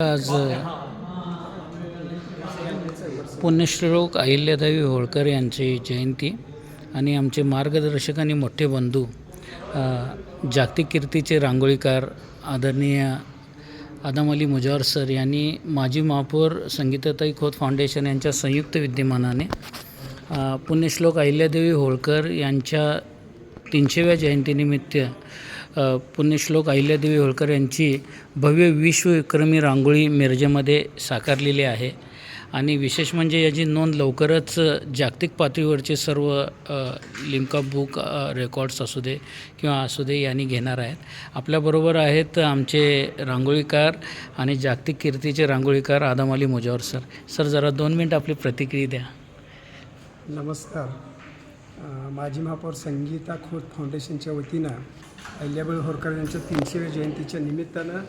आज पुण्यश्लोक अहिल्यादेवी होळकर यांची जयंती आणि आमचे मार्गदर्शक आणि मोठे बंधू जागतिक कीर्तीचे रांगोळीकार आदरणीय आदम अली मुजावर सर यांनी माजी महापौर संगीताताई खोत फाउंडेशन यांच्या संयुक्त विद्यमानाने पुण्यश्लोक अहिल्यादेवी होळकर यांच्या तीनशेव्या जयंतीनिमित्त पुण्यश्लोक अहिल्यादेवी होळकर यांची भव्य विश्वविक्रमी रांगोळी मिरजेमध्ये साकारलेली आहे. आणि विशेष म्हणजे याची नोंद लवकरच जागतिक पातळीवरचे सर्व लिमका लिम्का बुक रेकॉर्ड्स असू दे किंवा असू दे यांनी घेणार आहेत. आपल्याबरोबर आहेत आमचे रांगोळीकार आणि जागतिक कीर्तीचे रांगोळीकार आदम अली मुजावर सर. सर जरा दोन मिनटं आपली प्रतिक्रिया द्या. नमस्कार. माजी महापौर संगीता खोत फाउंडेशनच्या वतीनं अहिल्याबाई होरकर यांच्या तीनशेव्या जयंतीच्या निमित्तानं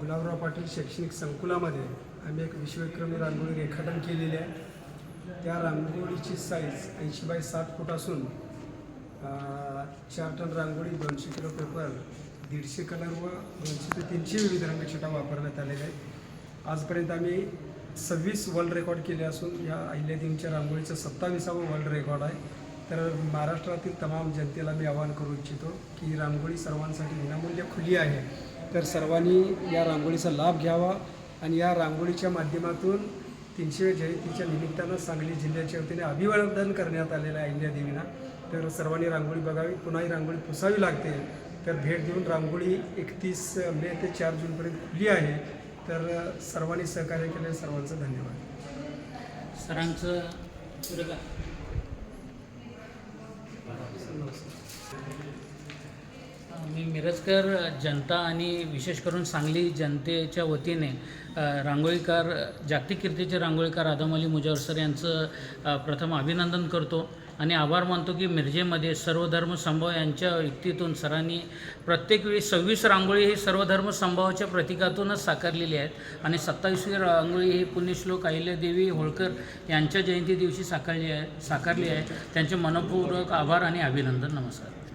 गुलाबराव पाटील शैक्षणिक संकुलामध्ये आम्ही एक विश्वविक्रमी रांगोळी रेखाटन केलेली आहे. त्या रांगोळीची साईज ऐंशी बाय सात फूट असून चार टन रांगोळी दोनशे किलो पेपर दीडशे कलर व दोनशे ते तीनशे विविध रंगछटा वापरण्यात आलेल्या आहेत. आजपर्यंत आम्ही सव्वीस वर्ल्ड रेकॉर्ड केले असून या अहिल्यादेवींच्या रांगोळीचं सत्तावीसावं वर्ल्ड रेकॉर्ड आहे. तर महाराष्ट्रातील तमाम जनतेला मी आवाहन करू इच्छितो की रांगोळी सर्वांसाठी विनामूल्य खुली आहे. तर सर्वांनी या रांगोळीचा लाभ घ्यावा आणि या रांगोळीच्या माध्यमातून तीनशे जयंतीच्या निमित्तानं सांगली जिल्ह्याच्या वतीने अभिवादन करण्यात आलेलं आहे अहिल्यादेवींना तर सर्वांनी रांगोळी बघावी. पुन्हाही रांगोळी पुसावी लागते. तर भेट देऊन रांगोळी एकतीस मे ते चार जूनपर्यंत खुली आहे. तर सर्वांनी सहकार्य केले सर्वांचं धन्यवाद. सरांचं मी मिरजकर जनता आणि विशेष करून सांगली जनतेच्या वतीने रांगोळीकार जागतिक कीर्तीचे रांगोळीकार आदम अली मुजावर सर यांचं प्रथम अभिनंदन करतो. आणि आभार मानतो की मिरजेमध्ये सर्वधर्म संभव यांच्या युक्तीतून सरांनी प्रत्येक वेळी सव्वीस रांगोळी ही सर्वधर्म संभावाच्या प्रतीकातूनच साकारलेली आहेत. आणि सत्तावीसवी रांगोळी ही पुण्यश्लोक अहिल्यादेवी होळकर यांच्या जयंती दिवशी साकारली आहे साकारली आहे. त्यांचे मनपूर्वक आभार आणि अभिनंदन. नमस्कार.